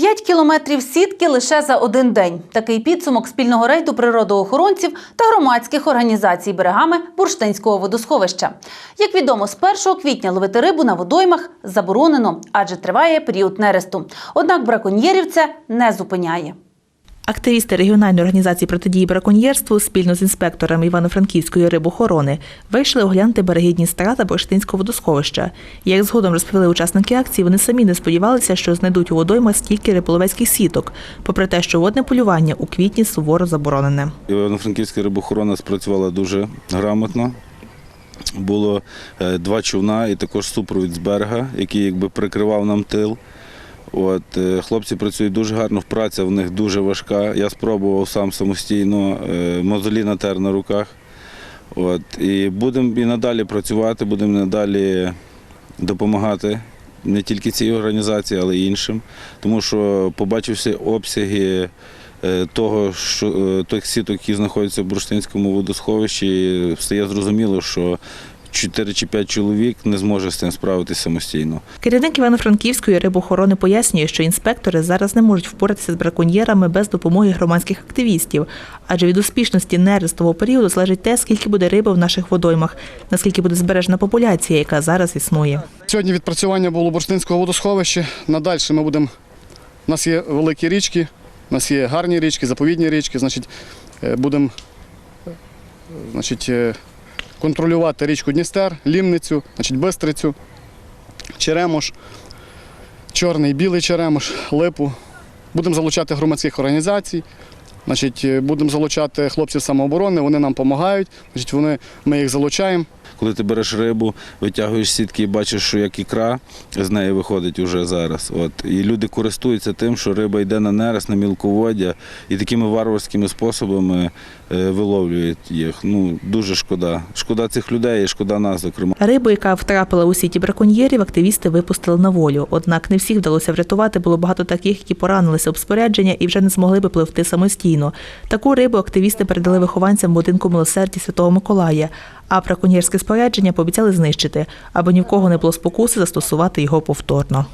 П'ять кілометрів сітки лише за один день. Такий підсумок спільного рейду природоохоронців та громадських організацій берегами Бурштинського водосховища. Як відомо, з 1 квітня ловити рибу на водоймах заборонено, адже триває період нересту. Однак браконьєрів це не зупиняє. Активісти регіональної організації протидії браконьєрству спільно з інспекторами Івано-Франківської рибохорони вийшли оглянути береги Дністра та Бурштинського водосховища. Як згодом розповіли учасники акції, вони самі не сподівалися, що знайдуть у водоймах стільки риболовецьких сіток, попри те, що водне полювання у квітні суворо заборонене. Івано-Франківська рибохорона спрацювала дуже грамотно. Було е, два човна і також супровід з берега, який якби прикривав нам тил. От, е, хлопці працюють дуже гарно, праця в них дуже важка. Я спробував сам самостійно, е, мозолі натер на руках. От, і будемо і надалі працювати, будемо надалі допомагати не тільки цій організації, але й іншим. Тому що побачивши обсяги е, того, що тих сіток, які знаходяться в Бурштинському водосховищі, стає зрозуміло, що 4 чи 5 чоловік не зможе з цим справитися самостійно. Керівник Івано-Франківської рибохорони пояснює, що інспектори зараз не можуть впоратися з браконьєрами без допомоги громадських активістів, адже від успішності нерестового періоду залежить те, скільки буде риби в наших водоймах, наскільки буде збережена популяція, яка зараз існує. Сьогодні відпрацювання було бурштинського водосховища. Надалі ми будемо. У нас є великі річки, у нас є гарні річки, заповідні річки. Значить, е, будемо е, значить, е, контролювати річку Дністер, Лімницю, значить, Бистрицю, Черемош, Чорний, білий Черемош, Липу. Будемо залучати громадських організацій. Значить, е, будемо залучати хлопців самооборони, вони нам допомагають. Значить, вони, ми їх залучаємо. Коли ти береш рибу, витягуєш сітки і бачиш, що як ікра з неї виходить уже зараз. От. І люди користуються тим, що риба йде на нерест, на мілководдя і такими варварськими способами е, виловлюють їх. Ну, дуже шкода. Шкода цих людей і шкода нас, зокрема. Рибу, яка втрапила у сіті браконьєрів, активісти випустили на волю. Однак не всіх вдалося врятувати. Було багато таких, які поранилися об спорядження і вже не змогли би пливти самостійно. Таку рибу активісти передали вихованцям будинку милосердя Святого Миколая. А браконьєрське спорядження пообіцяли знищити, аби ні в кого не було спокуси застосувати його повторно.